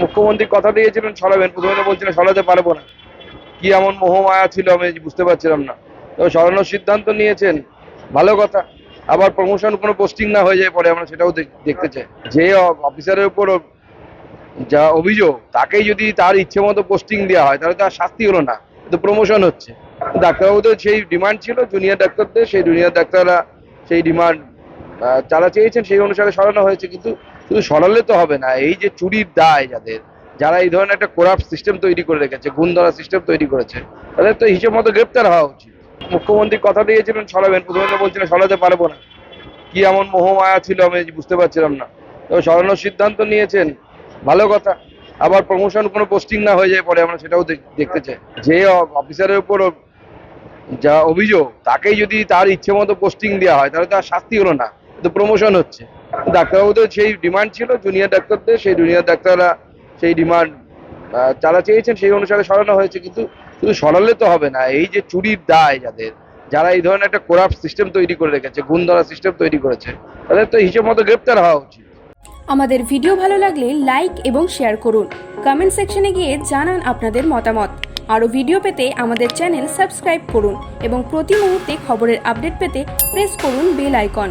মুখ্যমন্ত্রী কথা দিয়েছিলেন, সরাবেন। প্রথমে তো বলছিলেন, সরাতে পারব না। কি এমন মোহমায়া ছিল আমি বুঝতে পারছিলাম না। তবে সরানোর সিদ্ধান্ত নিয়েছেন, ভালো কথা। আবার প্রমোশন কোনো পোস্টিং না হয়ে যায় পরে আমরা সেটাও দেখতে চাই। যে অফিসারের উপর যা অভিযোগ, তাকেই যদি তার ইচ্ছে মতো পোস্টিং দেওয়া হয়, তাহলে তার শাস্তি হলো না। তো প্রমোশন হচ্ছে। ডাক্তারবাবুদের সেই ডিমান্ড ছিল জুনিয়র ডাক্তারদের সেই জুনিয়র ডাক্তাররা সেই ডিমান্ড যারা চেয়েছেন সেই অনুসারে সরানো হয়েছে, কিন্তু শুধু সরালে তো হবে না, এই যে চুরির দায় যাদের, যারা এই ধরনের একটা কোরাপ্ট সিস্টেম তৈরি করে রেখেছে গুণ ধরা সিস্টেম তৈরি করেছে, তাদের তো হিসেব মতো গ্রেপ্তার হওয়া উচিত। মুখ্যমন্ত্রী কথা দিয়েছিলেন, সরাবেন, প্রথমে বলছিলেন, সরাতে পারব না। কি এমন মোহমায়া ছিল আমি বুঝতে পারছিলাম না। তবে সরানোর সিদ্ধান্ত নিয়েছেন, ভালো কথা। আবার প্রমোশন কোনো পোস্টিং না হয়ে যায় পরে আমরা সেটাও দেখতে চাই। যে অফিসারের উপর যা অভিযোগ, তাকেই যদি তার ইচ্ছে মতো পোস্টিং দেওয়া হয়, তাহলে তার শাস্তি হলো না। তো প্রমোশন হচ্ছে। ডাক্তারবাবুদের সেই ডিমান্ড ছিল জুনিয়র ডাক্তারদের, সেই জুনিয়র ডাক্তাররা সেই ডিমান্ড যারা চেয়েছেন সেই অনুসারে সরানো হয়েছে। কিন্তু শুধু সরালে তো হবে না। এই যে চুরির দায় যাদের, যারা এই ধরনের একটা কোরাপ্ট সিস্টেম তৈরি করে রেখেছে গুণ ধরা সিস্টেম তৈরি করেছে, তাদের তো হিসেব মতো গ্রেপ্তার হওয়া উচিত। আমাদের ভিডিও ভালো লাগলে লাইক এবং শেয়ার করুন। কমেন্ট সেকশনে গিয়ে জানান আপনাদের মতামত। আরও ভিডিও পেতে আমাদের চ্যানেল সাবস্ক্রাইব করুন এবং প্রতি মুহূর্তে খবরের আপডেট পেতে প্রেস করুন বেল আইকন